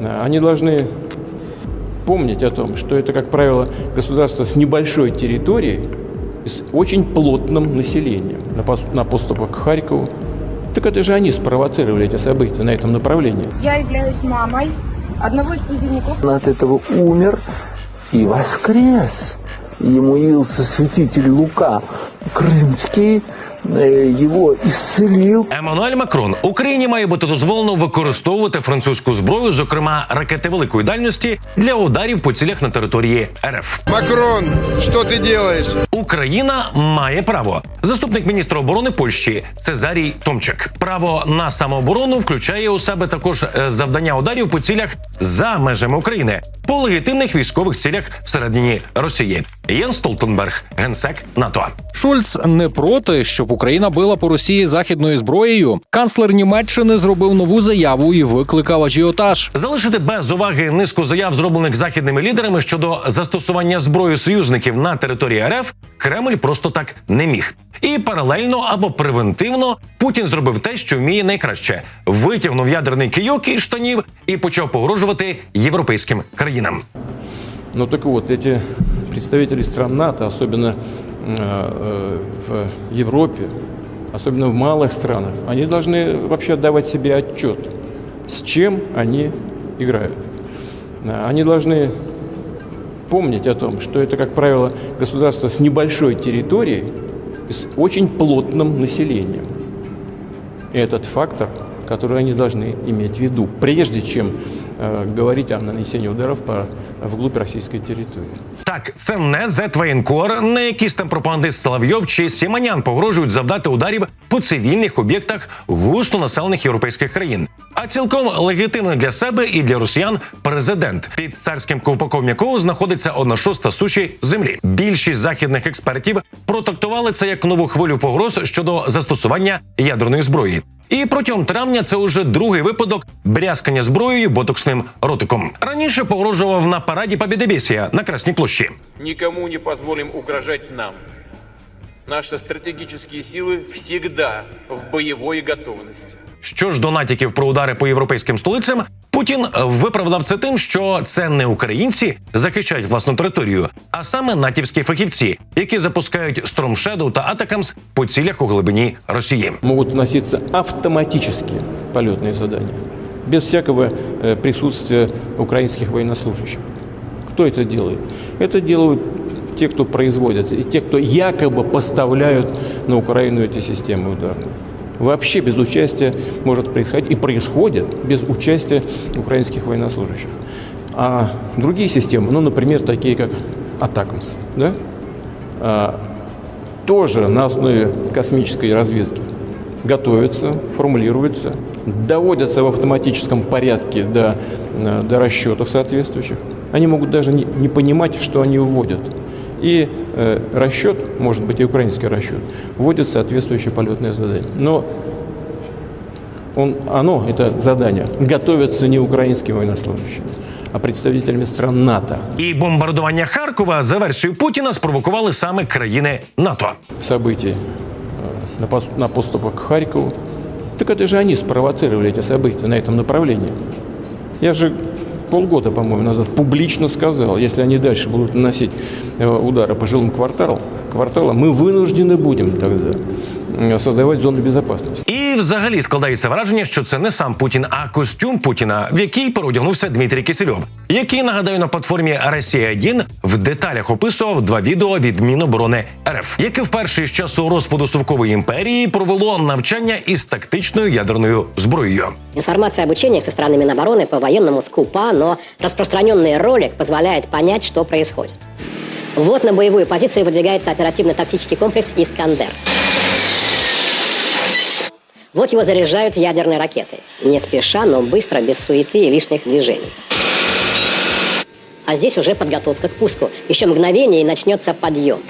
Они должны помнить о том, что это, как правило, государство с небольшой территорией и с очень плотным населением на, пос- на поступах к Харькову. Так это же они спровоцировали эти события на этом направлении. Я являюсь мамой одного из призывников. Он от этого умер и воскрес. Ему явился святитель Лука Крымский, э, его исцелил. Еммануель Макрон Україні має бути дозволено використовувати французьку зброю, зокрема ракети великої дальності, для ударів по цілях на території РФ. Макрон, что ты делаешь? Україна має право. Заступник міністра оборони Польщі Цезарій Томчик. Право на самооборону включає у себе також е, завдання ударів по цілях за межами України по легітимних військових цілях всередині Росії. Єн Столтенберг, генсек НАТО. Шольц не проти, щоб Україна била по Росії західною зброєю. Канцлер Німеччини зробив нову заяву і викликав ажіотаж. Залишити без уваги низку заяв, зроблених західними лідерами щодо застосування зброї союзників на території РФ, Кремль просто так не міг. І паралельно або превентивно Путін зробив те, що вміє найкраще: витягнув ядерний кийок із штанів і почав погрожувати європейським країнам. Ну так вот, эти представители стран НАТО, особенно э, э, в Европе, особенно в малых странах, они должны вообще отдавать себе отчет, с чем они играют. А, Они должны помнить о том, что это, как правило, государство с небольшой территорией и с очень плотным населением. И этот фактор, который они должны иметь в виду, прежде чем э, говорить о нанесении ударов по, вглубь российской территории. Так, це не Зетвоєнкор, не якийсь там пропагандист Соловйов чи Сіманян погрожують завдати ударів по цивільних об'єктах густо населених європейських країн. А цілком легітимний для себе і для росіян президент, під царським ковпаком якого знаходиться одна шоста суші землі. Більшість західних експертів протактували це як нову хвилю погроз щодо застосування ядерної зброї. І протягом травня це уже другий випадок брязкання зброєю ботоксним ротиком. Раніше погрожував на параді побідебісія на Красній площі. Нікому не дозволимо угрожати нам. Наші стратегічні сили завжди в бойовій готовності. Що ж до натяків про удари по європейським столицям, Путін виправдав це тим, що це не українці захищають власну територію, а саме натівські фахівці, які запускають Storm Shadow та Атакамс по цілях у глибині Росії. Могут вноситься автоматически полетные задания, без всякого э, присутствия украинских военнослужащих. Кто это делает? Это делают те, кто производят, и те, кто якобы поставляют на Украину эти системы ударные. Вообще без участия может происходить и происходит без участия украинских военнослужащих. А другие системы, ну, например, такие как Атакамс, да, а, тоже на основе космической разведки готовятся, формулируются, доводятся в автоматическом порядке до, э, до расчетов соответствующих. Они могут даже не, не понимать, что они вводят. И э, расчет, может быть и украинский расчет, вводит соответствующее полетное задание. Но он, оно, это задание, готовится не украинскими военнослужащими, а представителями стран НАТО. І бомбардування Харкова за версією Путіна спровокували саме країни НАТО. событий э, на, пос- на поступах к Харькову. Так это же они спровоцировали эти события на этом направлении. Я же полгода, по-моему, назад публично сказал, если они дальше будут наносить э, удары по жилым кварталам, кварталам, мы вынуждены будем тогда э, создавать зону безопасности. І взагалі складається враження, що це не сам Путін, а костюм Путіна, в який переодягнувся Дмитрій Кисельов, який нагадаю на платформі Росія 1 в деталях описував два відео від Міноборони РФ, яке вперше з часу розпаду совкової імперії провело навчання із тактичною ядерною зброєю. Информация об учениях со стороны Минобороны по военному скупа, но распространенный ролик позволяет понять, что происходит. Вот на боевую позицию выдвигается оперативно-тактический комплекс «Искандер». Вот его заряжают ядерной ракетой. Не спеша, но быстро, без суеты и лишних движений. А здесь уже подготовка к пуску. Еще мгновение и начнется подъем.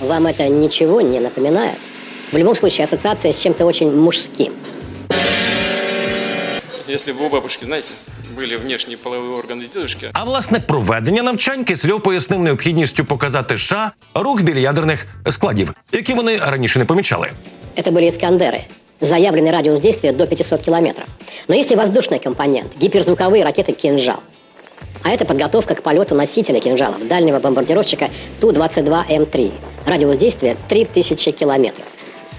Вам это ничего не напоминает? В любом случае, ассоциация с чем-то очень мужским. Если бы у бабушки, знаете, были внешние половые органы дедушки, А власне проведення навчань Кисельов пояснив необхідністю показати США рух біля ядерних складів, які вони раніше не помічали. Это были «Искандеры». Заявленный радиус действия до 500 километров. Но есть и воздушный компонент, гиперзвуковые ракеты «Кинжал». А это подготовка к полету носителя кинжалов, дальнего бомбардировщика Ту-22М3. Радиус действия 3000 километров.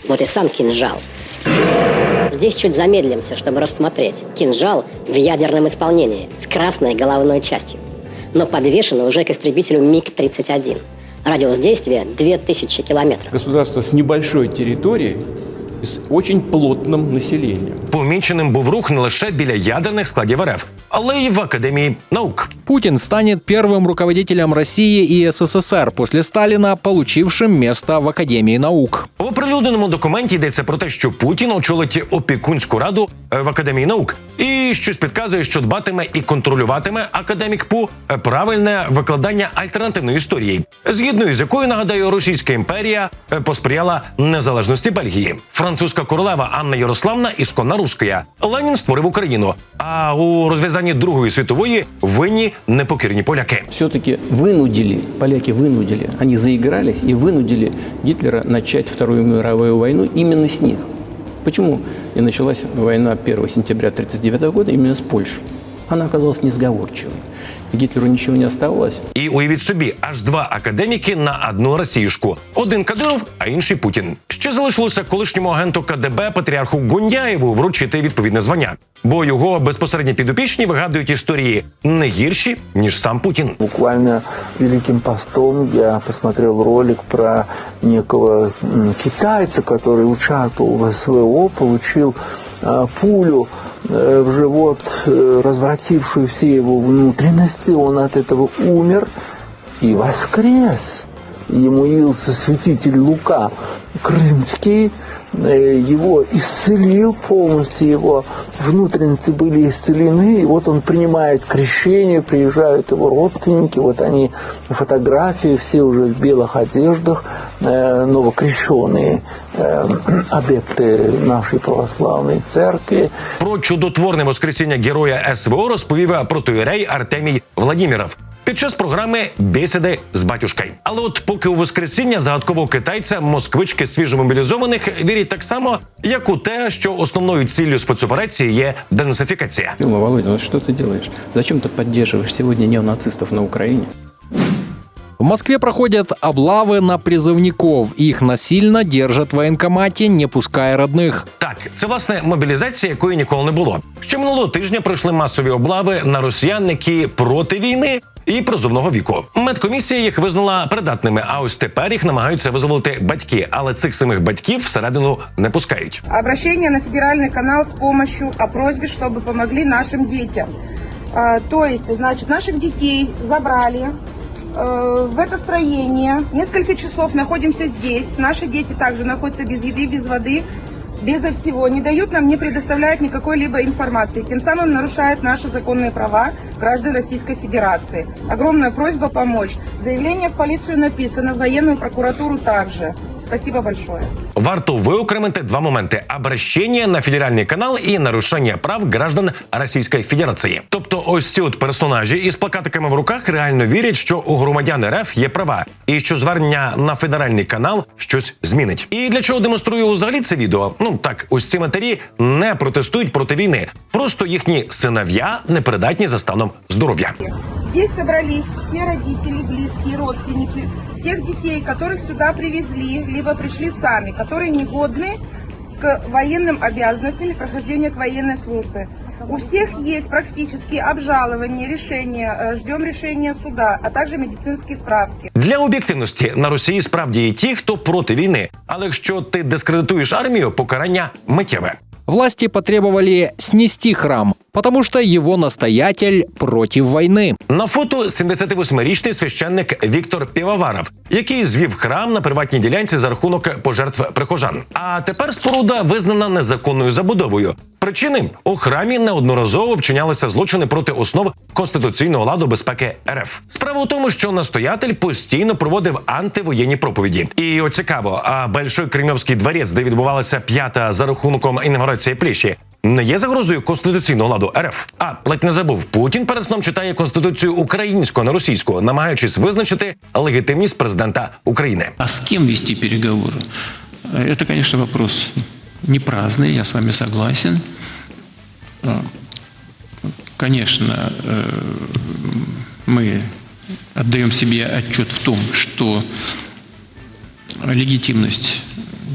Вот и сам кинжал. Здесь чуть замедлимся, чтобы рассмотреть кинжал в ядерном исполнении с красной головной частью. Но подвешен уже к истребителю МиГ-31. Радиус действия 2000 километров. Государство с небольшой территорией и с очень плотным населением. Поміченим був рух не лише біля ядерних складів РФ, але й в академії наук. Путин станет первым руководителем России и СССР после Сталина, получившим место в Академии наук. В оприлюдненому документі йдеться про те, що Путін очолить опікунську раду е, в академії наук, і щось підказує, що дбатиме і контролюватиме академік ПУ е, правильне викладання альтернативної історії, згідно із якою нагадаю, Російська імперія е, посприяла незалежності Бельгії. Французька королева Анна Ярославна ісконна руская. Ленін створив Україну. А у розв'язанні Другої світової винні непокірні поляки. Все-таки вынудили, поляки вынудили, они заигрались и вынудили Гитлера начать Вторую мировую войну именно с них. Почему и началась война 1 сентября 1939 года именно с Польшей? Она оказалась несговорчивой. И Гитлеру ничего не оставалось, І уявіть собі, аж два академіки на одну росіюшку. Один Кадиров, а інший Путін. Ще залишилося колишньому агенту КДБ Патріарху Гундяєву вручити відповідне звання, бо його безпосередні підопічні вигадують історії не гірші ніж сам Путін. Буквально Великим постом я посмотрел ролик про некого м, китайца, который участвовал в СВО, получил а, пулю э, в живот, э, развратившую все его внутренности. Он от этого умер и воскрес Ему явился святитель Лука Крымский, э, его исцелил полностью, его внутренности были исцелены, и вот он принимает крещение, приезжают его родственники, вот они фотографии, все уже в белых одеждах, э, новокрещенные э, адепты нашей православной церкви. Про чудотворне воскресіння героя СВО розповів протоїрей Артемій Владіміров. Під час програми бесіди з батюшкою. Але от поки у воскресіння загадкового китайця москвички свіжомобілізованих вірять так само, як у те, що основною ціллю спецоперації є денацифікація. Тёма, Володя, ну что ты делаешь? Зачем ты поддерживаешь сегодня неонацистов на Украине? В Москве проходят облавы на призывников. Их насильно держат в военкомате, не пуская родных. Так, це власне мобілізація, якої ніколи не було. Ще минулого тижня пройшли масові облави на росіян, які проти війни. І призовного віку медкомісія їх визнала придатними. А ось тепер їх намагаються визволити батьки, але цих самих батьків всередину не пускають. Обращение на федеральный канал с помощью о просьбе, чтобы помогли нашим детям. А, То есть, значит, наших детей забрали э, в это строение. Несколько часов находимся здесь. Наши дети также находятся без еды, без воды, безо всего. Не дают нам, не предоставляют никакой либо информации. Тем самым нарушают наши законные права граждан Российской Федерации. Огромная просьба помочь. Заявление в полицию написано, в военную прокуратуру также. Спасибо большое. Варто виокремити два моменти: обращення на федеральний канал і нарушення прав граждан Російської Федерації. Тобто, ось ці от персонажі із плакатиками в руках реально вірять, що у громадян РФ є права, і що звернення на федеральний канал щось змінить. І для чого демонструю взагалі це відео? Ну так, ось ці матері не протестують проти війни, просто їхні синов'я непридатні за станом здоров'я. Здесь собрались все родители, близкие, родственники тех детей, которых сюда привезли, либо пришли сами, которые негодны к военным обязанностям и прохождению к военной службе. У всех есть практически обжалование, решение, э, ждем решения суда, а также медицинские справки. Для об'єктивності на Росії справді є ті, хто проти війни. Але якщо ти дискредитуєш армію, покарання миттєве. Власти потребовали снести храм, потому что его настоятель против войны. На фото 78-річний священник Віктор Півоваров, який звів храм на приватній ділянці за рахунок пожертв прихожан. А тепер споруда визнана незаконною забудовою. Причини у храмі неодноразово вчинялися злочини проти основ конституційного ладу безпеки РФ. Справа у тому, що настоятель постійно проводив антивоєнні проповіді. І от цікаво, а Большой Кремльовський дворець, де відбувалася п'ята за рахунком інавгурації пліші, не є загрозою конституційного ладу РФ. А ледь не забув, Путін перед сном читає конституцію українську, а не російську, намагаючись визначити легітимність президента України. А с кем вести переговоры? Это, конечно, вопрос не праздные, я с вами согласен. А, Конечно, э, мы отдаем себе отчет в том, что легитимность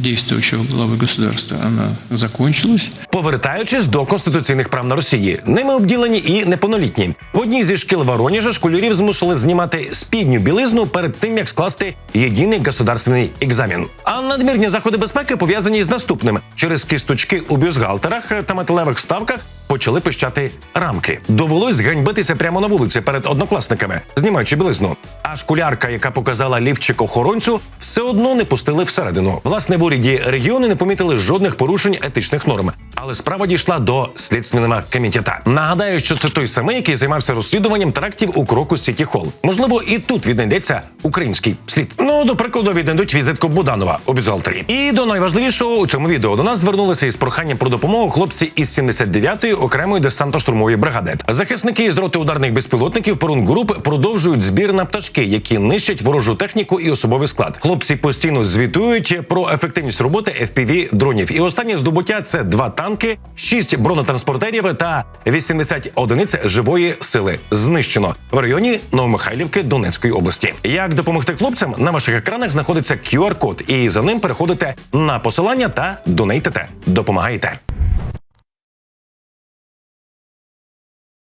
действующего главы государства, вона закончилась. Повертаючись до конституційних прав на Росії, ними обділені і неповнолітні. В одній зі шкіл Воронежа школярів змусили знімати спідню білизну перед тим, як скласти єдиний государственний екзамен. А надмірні заходи безпеки пов'язані з наступним: через кісточки у бюстгальтерах та металевих вставках почали пищати рамки. Довелось ганьбитися прямо на вулиці перед однокласниками, знімаючи білизну. А школярка, яка показала лівчик охоронцю, все одно не пустили всередину. Власне, в уряді регіони не помітили жодних порушень етичних норм. Але справа дійшла до слідственного комітета. Нагадаю, що це той самий, який займався розслідуванням терактів у кроку Сіті Холл. Можливо, і тут віднайдеться український слід. Ну, до прикладу, віднайдуть візитку Буданова у бюзгалтері. І до найважливішого у цьому відео до нас звернулися із проханням про допомогу хлопці із 79-ї окремої десантно-штурмової бригади. Захисники із роти ударних безпілотників Груп продовжують збір на пташки, які нищать ворожу техніку і особовий склад. Хлопці постійно звітують про ефективність роботи fpv дронів. І останнє здобуття це два танки, шість бронетранспортерів та 80 одиниць живої сили. Знищено в районі Новомихайлівки Донецької області. Як допомогти хлопцям на ваших екранах знаходиться QR-код, і за ним переходите на посилання та донейтите. Допомагаєте.